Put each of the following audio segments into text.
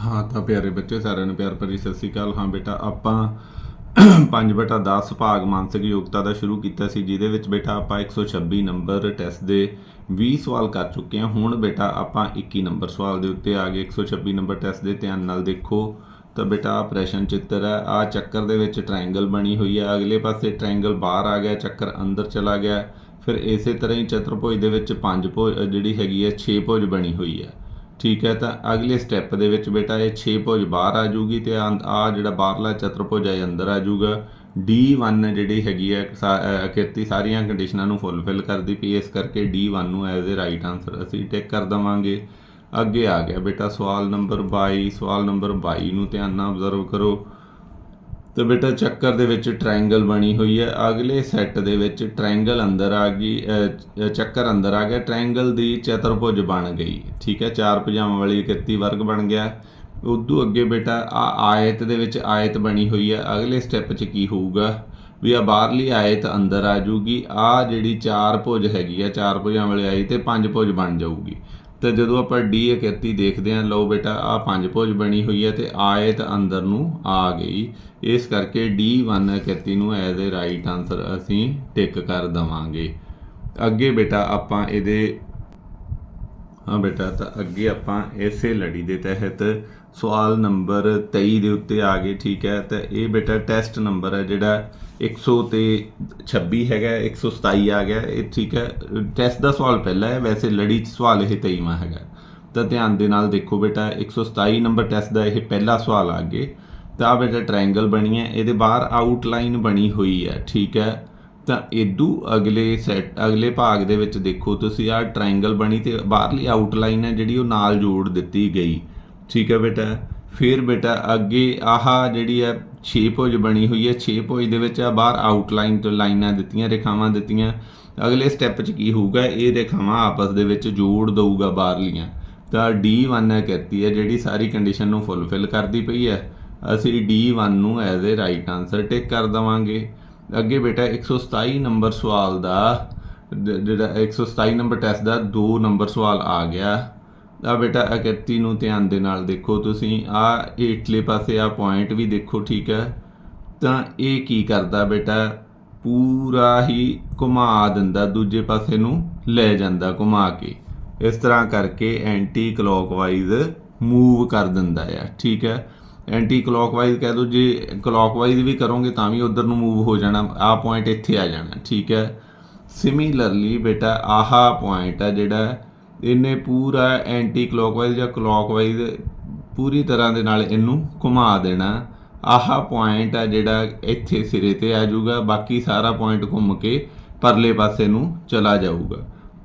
ਹਾਂ ਤਾਂ ਪਿਆਰੇ ਬੱਚੇ, ਸਾਰਿਆਂ ਨੂੰ ਪਿਆਰ ਭਰੀ ਸਤਿ ਸ੍ਰੀ ਅਕਾਲ। ਹਾਂ ਬੇਟਾ, ਆਪਾਂ 5 ਬਟਾ 10 ਭਾਗ ਮਾਨਸਿਕ ਯੋਗਤਾ ਦਾ ਸ਼ੁਰੂ ਕੀਤਾ ਸੀ, ਜਿਹਦੇ ਵਿੱਚ ਬੇਟਾ ਆਪਾਂ 126 ਨੰਬਰ ਟੈਸਟ ਦੇ 20 ਸਵਾਲ ਕਰ ਚੁੱਕੇ ਹਾਂ। ਹੁਣ ਬੇਟਾ ਆਪਾਂ 21 ਨੰਬਰ ਸਵਾਲ ਦੇ ਉੱਤੇ ਆ ਗਏ। 126 ਨੰਬਰ ਟੈਸਟ ਦੇ ਧਿਆਨ ਨਾਲ ਦੇਖੋ। ਤਾਂ ਬੇਟਾ, ਆਹ ਪ੍ਰਸ਼ਨ ਚਿੱਤਰ ਹੈ। ਆ ਚੱਕਰ ਦੇ ਵਿੱਚ ਟ੍ਰਾਇੰਗਲ ਬਣੀ ਹੋਈ ਹੈ। ਅਗਲੇ ਪਾਸੇ ਟ੍ਰਾਇੰਗਲ ਬਾਹਰ ਆ ਗਿਆ, ਚੱਕਰ ਅੰਦਰ ਚਲਾ ਗਿਆ। ਫਿਰ ਇਸੇ ਤਰ੍ਹਾਂ ਹੀ ਚਤੁਰਭੁਜ ਦੇ ਵਿੱਚ ਪੰਜ ਭੁਜ, ਜਿਹੜੀ ਹੈਗੀ ਹੈ 6 ਭੁਜ ਬਣੀ ਹੋਈ ਹੈ। ਠੀਕ ਹੈ ਤਾਂ ਅਗਲੇ ਸਟੈਪ ਦੇ ਵਿੱਚ ਬੇਟਾ ਇਹ 6 ਭੁਜ ਬਾਹਰ ਆ ਜੂਗੀ ਤੇ ਆ ਜਿਹੜਾ ਬਾਹਰਲਾ ਚਤੁਰਭੁਜ ਹੈ ਅੰਦਰ ਆ ਜੂਗਾ D1 ਜਿਹੜੀ ਹੈਗੀ ਹੈ ਸਾ- ਸਾਰੀਆਂ ਕੰਡੀਸ਼ਨਾਂ ਨੂੰ ਫੁੱਲਫਿਲ ਕਰਦੀ ਪਈ, ਇਸ ਕਰਕੇ D1 ਨੂੰ ਐਜ਼ ਅ ਰਾਈਟ ਆਨਸਰ ਅਸੀਂ ਟਿਕ ਕਰ ਦਵਾਂਗੇ। ਅੱਗੇ ਆ ਗਿਆ ਬੇਟਾ ਸਵਾਲ ਨੰਬਰ 22 ਸਵਾਲ ਨੰਬਰ 22 ਨੂੰ ਧਿਆਨ ਨਾਲ ਆਬਜ਼ਰਵ ਕਰੋ। ਤੇ ਬੇਟਾ ਚੱਕਰ ਦੇ ਵਿੱਚ ਟ੍ਰਾਇੰਗਲ ਬਣੀ ਹੋਈ ਹੈ। ਅਗਲੇ ਸੈੱਟ ਦੇ ਵਿੱਚ ਟ੍ਰਾਇੰਗਲ ਅੰਦਰ ਆ ਗਈ ਚੱਕਰ ਅੰਦਰ ਆ ਗਿਆ। ਟ੍ਰਾਇੰਗਲ ਦੀ ਚਤੁਰਭੁਜ ਬਣ ਗਈ। ਠੀਕ ਹੈ, ਚਾਰ ਭੁਜਾਵਾਂ ਵਾਲੀ ਕਿਰਤੀ ਵਰਗ ਬਣ ਗਿਆ। ਉਦੋਂ ਅੱਗੇ ਬੇਟਾ ਆ ਆਇਤ ਦੇ ਵਿੱਚ ਆਇਤ ਬਣੀ ਹੋਈ ਹੈ। ਅਗਲੇ ਸਟੈਪ 'ਚ ਕੀ ਹੋਊਗਾ? ਵੀ ਆ ਬਾਹਰਲੀ ਆਇਤ ਅੰਦਰ ਆ ਜੂਗੀ। ਆ ਜਿਹੜੀ ਚਾਰ ਭੁਜ ਹੈਗੀ ਆ, ਚਾਰ ਭੁਜਾਂ ਵਾਲੀ ਆਇਤ ਤੇ ਪੰਜ ਭੁਜ ਬਣ ਜਾਊਗੀ। ਤੇ ਜਦੋਂ ਆਪਾਂ ਡੀ ਇਕੱਤੀ ਦੇਖਦੇ ਹਾਂ, ਲਓ ਬੇਟਾ ਆ ਪੰਜ ਭੁਜ ਬਣੀ ਹੋਈ ਹੈ ਤੇ ਆਇਤ ਅੰਦਰ ਨੂੰ ਆ ਗਈ। ਇਸ ਕਰਕੇ D1 ਇਕੱਤੀ ਨੂੰ ਐਜ਼ ਅ ਰਾਈਟ ਆਨਸਰ ਅਸੀਂ ਟਿਕ ਕਰ ਦਵਾਂਗੇ। ਅੱਗੇ ਬੇਟਾ ਆਪਾਂ ਇਹਦੇ ਹਾਂ ਬੇਟਾ, ਤਾਂ ਅੱਗੇ ਆਪਾਂ ਇਸੇ ਲੜੀ ਦੇ ਤਹਿਤ ਸਵਾਲ ਨੰਬਰ 23 ਦੇ ਉੱਤੇ ਆ ਗਏ, ਠੀਕ ਹੈ? ਤਾਂ ਇਹ ਬੇਟਾ ਟੈਸਟ ਨੰਬਰ ਹੈ ਜਿਹੜਾ 100 ਤੇ 26 ਹੈਗਾ 127 ਆ ਗਿਆ, ਇਹ ਠੀਕ ਹੈ? ਟੈਸਟ ਦਾ ਸਵਾਲ ਪਹਿਲਾ ਹੈ, ਵੈਸੇ ਲੜੀ 'ਚ ਸਵਾਲ ਇਹ 23ਵਾਂ ਹੈਗਾ। ਤਾਂ ਧਿਆਨ ਦੇ ਨਾਲ ਦੇਖੋ ਬੇਟਾ 127 ਨੰਬਰ ਟੈਸਟ ਦਾ ਇਹ ਪਹਿਲਾ ਸਵਾਲ ਆ ਗਏ ਤਾਂ ਆਹ ਬੇਟਾ ਟ੍ਰਾਇੰਗਲ ਬਣੀ ਹੈ, ਇਹਦੇ ਬਾਹਰ ਆਊਟਲਾਈਨ ਬਣੀ ਹੋਈ ਹੈ, ਠੀਕ ਹੈ? ਤਾਂ ਇਦੂ ਅਗਲੇ ਸੈਟ ਅਗਲੇ ਭਾਗ ਦੇ ਵਿੱਚ ਦੇਖੋ ਤੁਸੀਂ ਆਹ ਟ੍ਰਾਇੰਗਲ ਬਣੀ ਤੇ ਬਾਹਰਲੀ ਆਊਟਲਾਈਨ ਹੈ ਜਿਹੜੀ ਉਹ ਨਾਲ ਜੋੜ ਦਿੱਤੀ ਗਈ। ਠੀਕ ਹੈ ਬੇਟਾ? ਫਿਰ ਬੇਟਾ ਅੱਗੇ ਆਹ ਜਿਹੜੀ ਹੈ 6 ਭੁਜ ਬਣੀ ਹੋਈ ਹੈ। 6 ਭੁਜ ਦੇ ਵਿੱਚ ਆ ਬਾਹਰ ਆਊਟਲਾਈਨ ਤੋਂ ਲਾਈਨਾਂ ਦਿੱਤੀਆਂ, ਰੇਖਾਵਾਂ ਦਿੱਤੀਆਂ। ਅਗਲੇ ਸਟੈਪ 'ਚ ਕੀ ਹੋਊਗਾ? ਇਹ ਰੇਖਾਵਾਂ ਆਪਸ ਦੇ ਵਿੱਚ ਜੋੜ ਦਊਗਾ ਬਾਹਰਲੀਆਂ। ਤਾਂ D1 ਹੈ ਕਹਿੰਦੀ ਹੈ, ਜਿਹੜੀ ਸਾਰੀ ਕੰਡੀਸ਼ਨ ਨੂੰ ਫੁੱਲਫਿਲ ਕਰਦੀ ਪਈ ਹੈ। ਅਸੀਂ D1 ਨੂੰ as a right answer tick ਕਰ ਦਵਾਂਗੇ। ਅੱਗੇ ਬੇਟਾ 127 ਨੰਬਰ ਸਵਾਲ ਦਾ, ਜ- ਜਿਹੜਾ 127 ਨੰਬਰ ਟੈਸਟ ਦਾ 2 ਨੰਬਰ ਸਵਾਲ ਆ ਗਿਆ। ਆ ਬੇਟਾ 31 ਨੂੰ ਧਿਆਨ ਦੇ ਨਾਲ ਦੇਖੋ ਤੁਸੀਂ। ਆ ਇਟਲੇ ਪਾਸੇ ਆ ਪੁਆਇੰਟ ਵੀ ਦੇਖੋ, ਠੀਕ ਹੈ? ਤਾਂ ਇਹ ਕੀ ਕਰਦਾ ਬੇਟਾ? ਪੂਰਾ ਹੀ ਘੁਮਾ ਦਿੰਦਾ, ਦੂਜੇ ਪਾਸੇ ਨੂੰ ਲੈ ਜਾਂਦਾ ਘੁਮਾ ਕੇ। ਇਸ ਤਰ੍ਹਾਂ ਕਰਕੇ ਐਂਟੀ ਕਲੋਕਵਾਈਜ਼ ਮੂਵ ਕਰ ਦਿੰਦਾ ਆ, ਠੀਕ ਹੈ? ਐਂਟੀ ਕਲੌਕਵਾਈਜ਼ ਕਹਿ ਦੋ, ਜੇ ਕਲੌਕਵਾਈਜ਼ ਵੀ ਕਰੋਗੇ ਤਾਂ ਵੀ ਉਧਰ ਨੂੰ ਮੂਵ ਹੋ ਜਾਣਾ, ਆ ਪੁਆਇੰਟ ਇੱਥੇ ਆ ਜਾਣਾ, ਠੀਕ ਹੈ? ਸਿਮਿਲਰਲੀ ਬੇਟਾ, ਆਹਾ ਪੁਆਇੰਟ ਆ ਜਿਹੜਾ ਇਹਨੇ ਪੂਰਾ ਐਂਟੀ ਕਲੌਕਵਾਈਜ਼ ਜਾਂ ਕਲੌਕਵਾਈਜ਼ ਪੂਰੀ ਤਰ੍ਹਾਂ ਦੇ ਨਾਲ ਇਹਨੂੰ ਘੁਮਾ ਦੇਣਾ। ਆਹਾ ਪੁਆਇੰਟ ਆ ਜਿਹੜਾ ਇੱਥੇ ਸਿਰੇ ਤੇ ਆ ਜਾਊਗਾ, ਬਾਕੀ ਸਾਰਾ ਪੁਆਇੰਟ ਘੁੰਮ ਕੇ ਪਰਲੇ ਪਾਸੇ ਨੂੰ ਚਲਾ ਜਾਊਗਾ।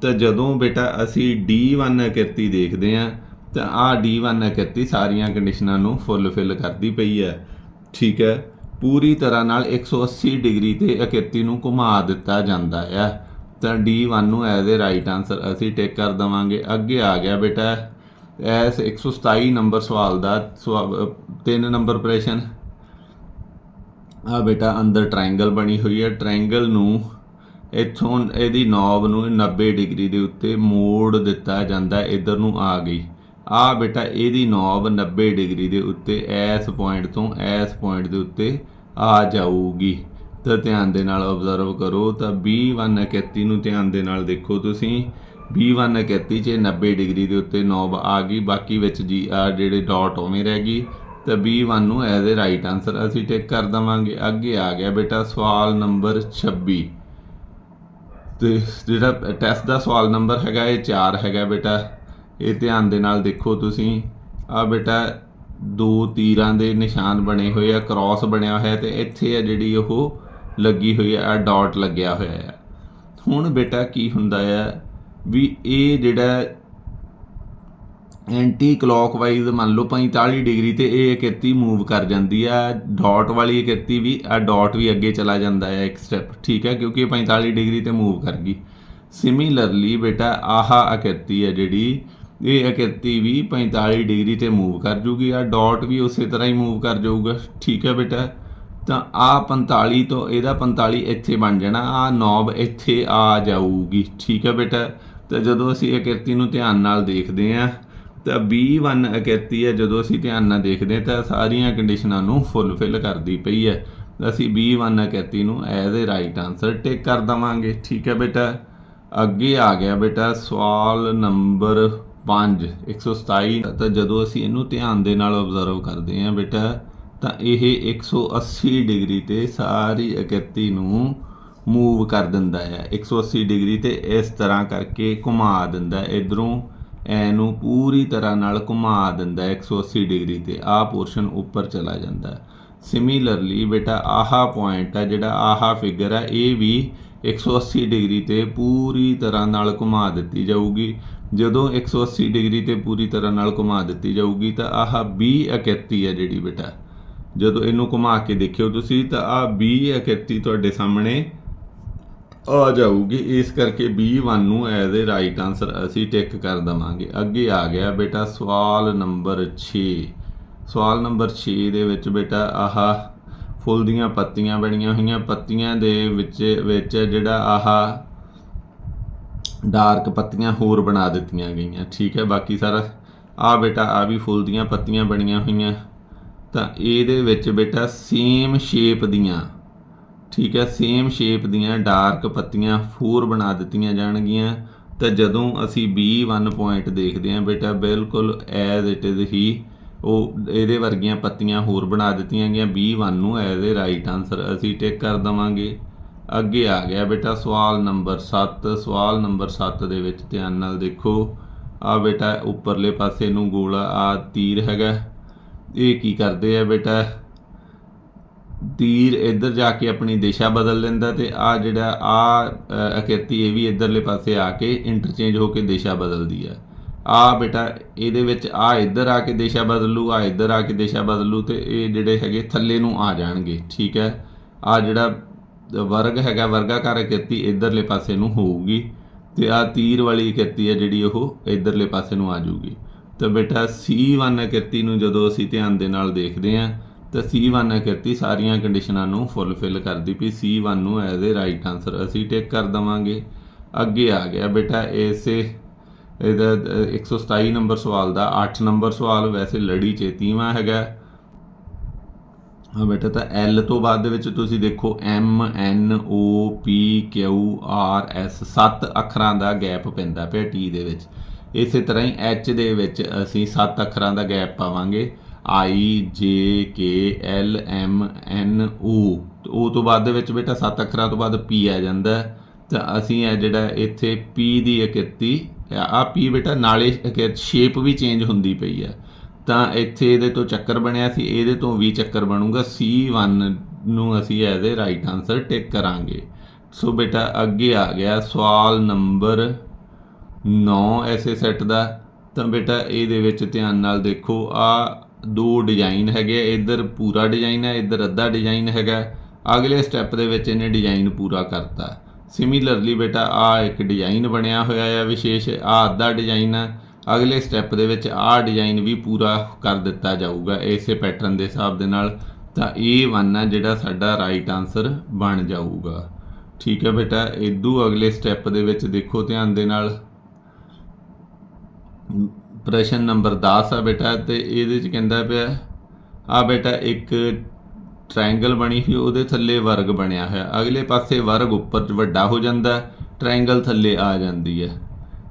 ਤਾਂ ਜਦੋਂ ਬੇਟਾ ਅਸੀਂ D1 ਆਕ੍ਰਿਤੀ ਦੇਖਦੇ ਆ ਤਾਂ ਆ D1 ਆਕ੍ਰਿਤੀ ਸਾਰੀਆਂ ਕੰਡੀਸ਼ਨਾਂ ਨੂੰ ਫੁੱਲਫਿਲ ਕਰਦੀ ਪਈ ਹੈ। ਠੀਕ ਹੈ। ਪੂਰੀ ਤਰ੍ਹਾਂ ਨਾਲ 180 ਡਿਗਰੀ ਤੇ ਆਕ੍ਰਿਤੀ ਨੂੰ ਘੁਮਾ ਦਿੱਤਾ ਜਾਂਦਾ ਹੈ। ਤਾਂ D1 ਨੂੰ ਐਜ਼ ਅ ਰਾਈਟ ਆਨਸਰ ਅਸੀਂ ਟਿਕ ਕਰ ਦਵਾਂਗੇ। ਅੱਗੇ ਆ ਗਿਆ ਬੇਟਾ। ਐਸ 127 ਨੰਬਰ ਸਵਾਲ ਦਾ 3 ਨੰਬਰ ਪ੍ਰਸ਼ਨ। ਆ ਬੇਟਾ, ਅੰਦਰ ਟ੍ਰਾਇੰਗਲ ਬਣੀ ਹੋਈ ਹੈ। ਟ੍ਰਾਇੰਗਲ ਨੂੰ ਇੱਥੋਂ, ਇਹਦੀ ਨੌਬ ਨੂੰ 90 ਡਿਗਰੀ ਦੇ ਉੱਤੇ ਮੋੜ ਦਿੱਤਾ ਜਾਂਦਾ, ਇਧਰ ਨੂੰ ਆ ਗਈ। ਆ ਬੇਟਾ, ਇਹਦੀ ਨੌਬ 90 ਡਿਗਰੀ ਦੇ ਉੱਤੇ, ਇਸ ਪੁਆਇੰਟ ਤੋਂ ਇਸ ਪੁਆਇੰਟ ਦੇ ਉੱਤੇ ਆ ਜਾਊਗੀ। ਤਾਂ ਧਿਆਨ ਦੇ ਨਾਲ ਆਬਜ਼ਰਵ ਕਰੋ, ਤਾਂ B1 31 ਨੂੰ ਧਿਆਨ ਦੇ ਨਾਲ ਦੇਖੋ ਤੁਸੀਂ। B1 31 ਚ 90 ਡਿਗਰੀ ਦੇ ਉੱਤੇ ਨੌਬ ਆ ਗਈ, ਬਾਕੀ ਵਿੱਚ ਜੀ, ਆ ਜਿਹੜੇ ਡਾਟ ਉਵੇਂ ਰਹਿ ਗਈ। ਤਾਂ B1 ਨੂੰ ਐਜ਼ ਅ ਰਾਈਟ ਆਨਸਰ ਅਸੀਂ ਟਿਕ ਕਰ ਦਵਾਂਗੇ। ਅੱਗੇ ਆ ਗਿਆ ਬੇਟਾ, ਸਵਾਲ ਨੰਬਰ 26 ਤੇ ਜਿਹੜਾ ਟੈਸਟ ਦਾ ਸਵਾਲ ਨੰਬਰ ਹੈਗਾ, ਇਹ 4 ਹੈਗਾ ਬੇਟਾ। ਇਹ ਧਿਆਨ ਦੇ ਨਾਲ ਦੇਖੋ ਤੁਸੀਂ। ਆ ਬੇਟਾ, ਦੋ ਤੀਰਾਂ ਦੇ ਨਿਸ਼ਾਨ ਬਣੇ ਹੋਏ ਆ, ਕ੍ਰਾਸ ਬਣਿਆ ਹੋਇਆ ਤੇ ਇੱਥੇ ਆ ਜਿਹੜੀ ਉਹ ਲੱਗੀ ਹੋਈ ਆ ਡਾਟ ਲੱਗਿਆ ਹੋਇਆ ਆ। ਹੁਣ ਬੇਟਾ ਕੀ ਹੁੰਦਾ ਆ ਵੀ ਇਹ ਜਿਹੜਾ ਐਂਟੀ ਕਲੌਕਵਾਈਜ਼ ਮੰਨ ਲਓ 45 ਡਿਗਰੀ ਤੇ ਇਹ ਇਕੱਤੀ ਮੂਵ ਕਰ ਜਾਂਦੀ ਆ, ਡਾਟ ਵਾਲੀ ਇਕੱਤੀ ਵੀ, ਆ ਡਾਟ ਵੀ ਅੱਗੇ ਚਲਾ ਜਾਂਦਾ ਹੈ ਇੱਕ ਸਟੈਪ ਠੀਕ ਹੈ ਕਿਉਂਕਿ ਇਹ 45 ਡਿਗਰੀ ਤੇ ਮੂਵ ਕਰ ਗਈ। ਸਿਮਿਲਰਲੀ ਬੇਟਾ, ਆਹਾ ਇਕੱਤੀ ਹੈ ਜਿਹੜੀ ਇਹ ਇਕੱਤੀ ਵੀ 45 ਡਿਗਰੀ ਤੇ ਮੂਵ ਕਰ ਜੂਗੀ। ਆ ਡਾਟ ਵੀ ਉਸੇ ਤਰ੍ਹਾਂ ਹੀ ਮੂਵ ਕਰ ਜਾਊਗਾ। ਠੀਕ ਹੈ ਬੇਟਾ? ਤਾਂ ਆ 45 ਤੋਂ ਇਹਦਾ 45 ਇੱਥੇ ਬਣ ਜਾਣਾ। ਆ ਨੌਬ ਇੱਥੇ ਆ ਜਾਊਗੀ। ਠੀਕ ਹੈ ਬੇਟਾ? ਤਾਂ ਜਦੋਂ ਅਸੀਂ ਇਹ ਨੂੰ ਧਿਆਨ ਨਾਲ ਦੇਖਦੇ ਆਂ ਤਾਂ B1 ਅਕੈਤੀ ਹੈ। ਜਦੋਂ ਅਸੀਂ ਧਿਆਨ ਨਾਲ ਦੇਖਦੇ ਹਾਂ, ਤਾਂ ਸਾਰੀਆਂ ਕੰਡੀਸ਼ਨਾਂ ਨੂੰ ਫੁੱਲਫਿਲ ਕਰਦੀ ਪਈ ਹੈ। ਅਸੀਂ B1 ਅਕੈਤੀ ਨੂੰ as a right answer tick ਕਰ ਦਵਾਂਗੇ। ਠੀਕ ਹੈ ਬੇਟਾ? ਅੱਗੇ ਆ ਗਿਆ ਬੇਟਾ ਸਵਾਲ ਨੰਬਰ 5 127 ਤਾਂ ਜਦੋਂ ਅਸੀਂ ਇਹਨੂੰ ਧਿਆਨ ਦੇ ਨਾਲ ਆਬਜ਼ਰਵ ਕਰਦੇ ਹਾਂ ਬੇਟਾ, ਤਾਂ ਇਹ 180 ਡਿਗਰੀ ਤੇ ਸਾਰੀ ਅਕੈਤੀ ਨੂੰ ਮੂਵ ਕਰ ਦਿੰਦਾ ਹੈ। 180 ਡਿਗਰੀ ਤੇ ਇਸ ਤਰ੍ਹਾਂ ਕਰਕੇ ਘੁਮਾ ਦਿੰਦਾ ਹੈ। ਇਧਰੋਂ ਐ ਨੂੰ ਪੂਰੀ ਤਰ੍ਹਾਂ ਨਾਲ ਘੁਮਾ ਦਿੰਦਾ ਹੈ। 180 ਡਿਗਰੀ ਤੇ ਆਹ ਪੋਰਸ਼ਨ ਉੱਪਰ ਚਲਾ ਜਾਂਦਾ ਹੈ। ਸਿਮਿਲਰਲੀ ਬੇਟਾ, ਆਹਾ ਪੁਆਇੰਟ ਆ ਜਿਹੜਾ ਆਹਾ ਫਿਗਰ ਆ, ਇਹ ਵੀ 180 ਡਿਗਰੀ ਤੇ ਪੂਰੀ ਤਰ੍ਹਾਂ ਨਾਲ ਘੁਮਾ ਦਿੱਤੀ ਜਾਊਗੀ। ਜਦੋਂ 180 ਡਿਗਰੀ ਤੇ ਪੂਰੀ ਤਰ੍ਹਾਂ ਨਾਲ ਘੁਮਾ ਦਿੱਤੀ ਜਾਊਗੀ ਤਾਂ ਆਹ B ਅਕੈਤੀ ਹੈ ਜਿਹੜੀ ਬੇਟਾ। ਜਦੋਂ ਇਹਨੂੰ ਘੁਮਾ ਕੇ ਦੇਖਿਓ ਤੁਸੀਂ ਤਾਂ ਆਹ B ਅਕੈਤੀ ਤੁਹਾਡੇ ਸਾਹਮਣੇ ਆ ਜਾਊਗੀ। ਇਸ ਕਰਕੇ B1 ਨੂੰ ਐਜ਼ ਅ ਰਾਈਟ ਆਨਸਰ ਅਸੀਂ ਟਿਕ ਕਰ ਦਵਾਂਗੇ। ਅੱਗੇ ਆ ਗਿਆ ਬੇਟਾ ਸਵਾਲ ਨੰਬਰ 6 ਸਵਾਲ ਨੰਬਰ 6 ਦੇ ਵਿੱਚ ਬੇਟਾ ਆਹ ਫੁੱਲ ਦੀਆਂ ਪੱਤੀਆਂ ਬਣੀਆਂ ਹੋਈਆਂ। ਪੱਤੀਆਂ ਦੇ ਵਿੱਚ ਵਿੱਚ ਜਿਹੜਾ ਆਹ ਡਾਰਕ ਪੱਤੀਆਂ ਹੋਰ ਬਣਾ ਦਿੱਤੀਆਂ ਗਈਆਂ। ਠੀਕ ਹੈ, ਬਾਕੀ ਸਾਰਾ ਆ ਬੇਟਾ ਆ ਵੀ ਫੁੱਲ ਦੀਆਂ ਪੱਤੀਆਂ ਬਣੀਆਂ ਹੋਈਆਂ। ਤਾਂ ਇਹਦੇ ਵਿੱਚ ਬੇਟਾ ਸੇਮ ਸ਼ੇਪ ਦੀਆਂ, ਠੀਕ ਹੈ ਸੇਮ ਸ਼ੇਪ ਦੀਆਂ ਡਾਰਕ ਪੱਤੀਆਂ ਹੋਰ ਬਣਾ ਦਿੱਤੀਆਂ ਜਾਣਗੀਆਂ। ਤਾਂ ਜਦੋਂ ਅਸੀਂ B1 ਪੁਆਇੰਟ ਦੇਖਦੇ ਹਾਂ ਬੇਟਾ, ਬਿਲਕੁਲ ਐਜ਼ ਇਟ ਇਜ਼ ਹੀ ਉਹ ਇਹਦੇ ਵਰਗੀਆਂ ਪੱਤੀਆਂ ਹੋਰ ਬਣਾ ਦਿੱਤੀਆਂ ਗਈਆਂ। B1 ਨੂੰ ਐਜ਼ ਅ ਰਾਈਟ ਆਨਸਰ ਅਸੀਂ ਟਿਕ ਕਰ ਦਵਾਂਗੇ। ਅੱਗੇ ਆ ਗਿਆ ਬੇਟਾ ਸਵਾਲ ਨੰਬਰ 7 ਸਵਾਲ ਨੰਬਰ 7 ਦੇ ਵਿੱਚ ਧਿਆਨ ਨਾਲ ਦੇਖੋ। ਆ ਬੇਟਾ ਉੱਪਰਲੇ ਪਾਸੇ ਨੂੰ ਗੋਲਾ ਆ ਤੀਰ ਹੈਗਾ। ਇਹ ਕੀ ਕਰਦੇ ਆ ਬੇਟਾ? ਤੀਰ ਇੱਧਰ ਜਾ ਕੇ ਆਪਣੀ ਦਿਸ਼ਾ ਬਦਲ ਲੈਂਦਾ ਤੇ ਆ ਜਿਹੜਾ ਆ ਅਕੇਤੀ ਇਹ ਵੀ ਇੱਧਰਲੇ ਪਾਸੇ ਆ ਕੇ ਇੰਟਰਚੇਂਜ ਹੋ ਕੇ ਦਿਸ਼ਾ ਬਦਲਦੀ ਆ। ਆ ਬੇਟਾ, ਇਹਦੇ ਵਿੱਚ ਆ ਇੱਧਰ ਆ ਕੇ ਦਿਸ਼ਾ ਬਦਲੂ, ਆ ਇੱਧਰ ਆ ਕੇ ਦਿਸ਼ਾ ਬਦਲੂ ਤੇ ਇਹ ਜਿਹੜੇ ਹੈਗੇ ਥੱਲੇ ਨੂੰ ਆ ਜਾਣਗੇ, ਠੀਕ ਹੈ? ਆ ਜਿਹੜਾ ਵਰਗ ਹੈਗਾ, ਵਰਗਾਕਾਰ ਕਿਰਤੀ ਇੱਧਰਲੇ ਪਾਸੇ ਨੂੰ ਹੋਊਗੀ ਤੇ ਆ ਤੀਰ ਵਾਲੀ ਕਿਰਤੀ ਹੈ ਜਿਹੜੀ ਉਹ ਇੱਧਰਲੇ ਪਾਸੇ ਨੂੰ ਆ ਜਾਊਗੀ। ਤਾਂ ਬੇਟਾ C1 ਕਿਰਤੀ ਨੂੰ ਜਦੋਂ ਅਸੀਂ ਧਿਆਨ ਦੇ ਨਾਲ ਦੇਖਦੇ ਹਾਂ, ਤਾਂ C1 ਕਿਰਤੀ ਸਾਰੀਆਂ ਕੰਡੀਸ਼ਨਾਂ ਨੂੰ ਫੁੱਲਫਿਲ ਕਰਦੀ ਪਈ C1 ਨੂੰ ਐਜ਼ ਅ ਰਾਈਟ ਆਨਸਰ ਅਸੀਂ ਟਿਕ ਕਰ ਦਵਾਂਗੇ। ਅੱਗੇ ਆ ਗਿਆ ਬੇਟਾ, ਇਸੇ ਇਹਦਾ ਅ, 127 ਨੰਬਰ ਸਵਾਲ ਦਾ 8 ਨੰਬਰ ਸਵਾਲ ਵੈਸੇ ਲੜੀ ਚੇਤੀਵਾਂ ਹੈਗਾ। ਹਾਂ ਬੇਟਾ ਤਾਂ L ਤੋਂ ਬਾਅਦ ਦੇ ਵਿੱਚ ਤੁਸੀਂ ਦੇਖੋ M N O P Q R S ਸੱਤ ਅੱਖਰਾਂ ਦਾ ਗੈਪ ਪੈਂਦਾ ਪਿਆ T ਦੇ ਵਿੱਚ। ਇਸੇ ਤਰ੍ਹਾਂ ਹੀ H ਦੇ ਵਿੱਚ ਅਸੀਂ ਸੱਤ ਅੱਖਰਾਂ ਦਾ ਗੈਪ ਪਾਵਾਂਗੇ। I J K L M N O ਉਹ ਤੋਂ ਬਾਅਦ ਦੇ ਵਿੱਚ ਬੇਟਾ ਸੱਤ ਅੱਖਰਾਂ ਤੋਂ ਬਾਅਦ P ਆ ਜਾਂਦਾ। ਹੈ। ਤਾਂ ਅਸੀਂ ਇਹ ਜਿਹੜਾ ਇੱਥੇ P ਦੀ ਇਕੱਤੀ ਆ P ਬੇਟਾ, ਨਾਲੇ ਸ਼ੇਪ ਵੀ ਚੇਂਜ ਹੁੰਦੀ ਪਈ ਹੈ ਤਾਂ ਇੱਥੇ ਇਹਦੇ ਤੋਂ ਚੱਕਰ ਬਣਿਆ ਸੀ, ਇਹਦੇ ਤੋਂ ਵੀ ਚੱਕਰ ਬਣੂਗਾ। C1 ਨੂੰ ਅਸੀਂ as a right answer tick ਕਰਾਂਗੇ। ਸੋ ਬੇਟਾ, ਅੱਗੇ ਆ ਗਿਆ ਸਵਾਲ ਨੰਬਰ 9 ਐਸੇ ਸੈੱਟ ਦਾ। ਤਾਂ ਬੇਟਾ, ਇਹਦੇ ਵਿੱਚ ਧਿਆਨ ਨਾਲ ਦੇਖੋ ਆ ਦੋ ਡਿਜ਼ਾਈਨ ਹੈਗੇ ਆ। ਇੱਧਰ ਪੂਰਾ ਡਿਜ਼ਾਈਨ ਹੈ ਇੱਧਰ ਅੱਧਾ ਡਿਜ਼ਾਈਨ ਹੈਗਾ। ਅਗਲੇ ਸਟੈਪ ਦੇ ਵਿੱਚ ਇਹਨੇ ਡਿਜ਼ਾਈਨ ਪੂਰਾ ਕਰਤਾ। ਸਿਮਿਲਰਲੀ ਬੇਟਾ ਆ ਇੱਕ ਡਿਜ਼ਾਈਨ ਬਣਿਆ ਹੋਇਆ ਹੈ ਵਿਸ਼ੇਸ਼। ਆ ਅੱਧਾ ਡਿਜ਼ਾਈਨ ਹੈ ਅਗਲੇ ਸਟੈਪ ਦੇ ਵਿੱਚ ਆਹ ਡਿਜ਼ਾਈਨ ਵੀ ਪੂਰਾ ਕਰ ਦਿੱਤਾ ਜਾਊਗਾ ਇਸੇ ਪੈਟਰਨ ਦੇ ਹਿਸਾਬ ਦੇ ਨਾਲ। ਤਾਂ ਇਹ ਵਨ ਹੈ ਜਿਹੜਾ ਸਾਡਾ ਰਾਈਟ ਆਨਸਰ ਬਣ ਜਾਊਗਾ। ਠੀਕ ਹੈ ਬੇਟਾ ਇਦੋਂ ਅਗਲੇ ਸਟੈਪ ਦੇ ਵਿੱਚ ਦੇਖੋ ਧਿਆਨ ਦੇ ਨਾਲ। ਪ੍ਰਸ਼ਨ ਨੰਬਰ 10 ਆ ਬੇਟਾ, ਤੇ ਇਹਦੇ ਚ ਕਹਿੰਦਾ ਪਿਆ ਆ ਬੇਟਾ, ਇੱਕ ਟ੍ਰਾਇੰਗਲ ਬਣੀ ਹੋਈ, ਉਹਦੇ ਥੱਲੇ ਵਰਗ ਬਣਿਆ ਹੋਇਆ। ਅਗਲੇ ਪਾਸੇ ਵਰਗ ਉੱਪਰ ਵੱਡਾ ਹੋ ਜਾਂਦਾ ਟ੍ਰਾਇੰਗਲ ਥੱਲੇ ਆ ਜਾਂਦੀ ਹੈ।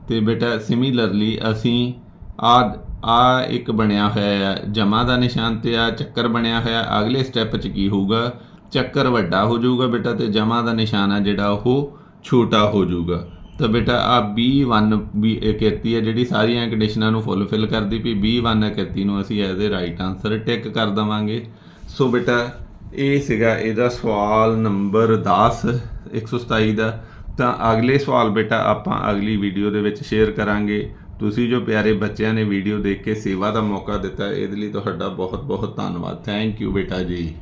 ਤੇ ਬੇਟਾ ਸਿਮਿਲਰਲੀ ਅਸੀਂ ਆ ਆ ਇੱਕ ਬਣਿਆ ਹੋਇਆ ਹੈ ਜਮਾ ਦਾ ਨਿਸ਼ਾਨ ਤੇ ਆ ਚੱਕਰ ਬਣਿਆ ਹੋਇਆ। ਅਗਲੇ ਸਟੈਪ 'ਚ ਕੀ ਹੋਊਗਾ? ਚੱਕਰ ਵੱਡਾ ਹੋ ਜਾਊਗਾ ਬੇਟਾ ਤੇ ਜਮਾ ਦਾ ਨਿਸ਼ਾਨ ਆ ਜਿਹੜਾ ਉਹ ਛੋਟਾ ਹੋ ਜਾਊਗਾ। ਤਾਂ ਬੇਟਾ, ਆ B1 ਵੀ ਇਕੱਤੀ ਹੈ ਜਿਹੜੀ ਸਾਰੀਆਂ ਕੰਡੀਸ਼ਨਾਂ ਨੂੰ ਫੁੱਲਫਿਲ ਕਰਦੀ ਪਈ। B1 ਇਕੱਤੀ ਨੂੰ ਅਸੀਂ as a right answer tick ਕਰ ਦਵਾਂਗੇ। ਸੋ ਬੇਟਾ ਇਹ ਸੀਗਾ ਇਹਦਾ ਸਵਾਲ ਨੰਬਰ 10 127 ਦਾ। ਤਾਂ ਅਗਲੇ ਸਵਾਲ ਬੇਟਾ ਆਪਾਂ ਅਗਲੀ ਵੀਡੀਓ ਦੇ ਵਿੱਚ ਸ਼ੇਅਰ ਕਰਾਂਗੇ। ਤੁਸੀਂ ਜੋ ਪਿਆਰੇ ਬੱਚਿਆਂ ਨੇ ਵੀਡੀਓ ਦੇਖ ਕੇ ਸੇਵਾ ਦਾ ਮੌਕਾ ਦਿੱਤਾ, ਇਹਦੇ ਲਈ ਤੁਹਾਡਾ ਬਹੁਤ ਬਹੁਤ ਧੰਨਵਾਦ। ਥੈਂਕ ਯੂ ਬੇਟਾ ਜੀ।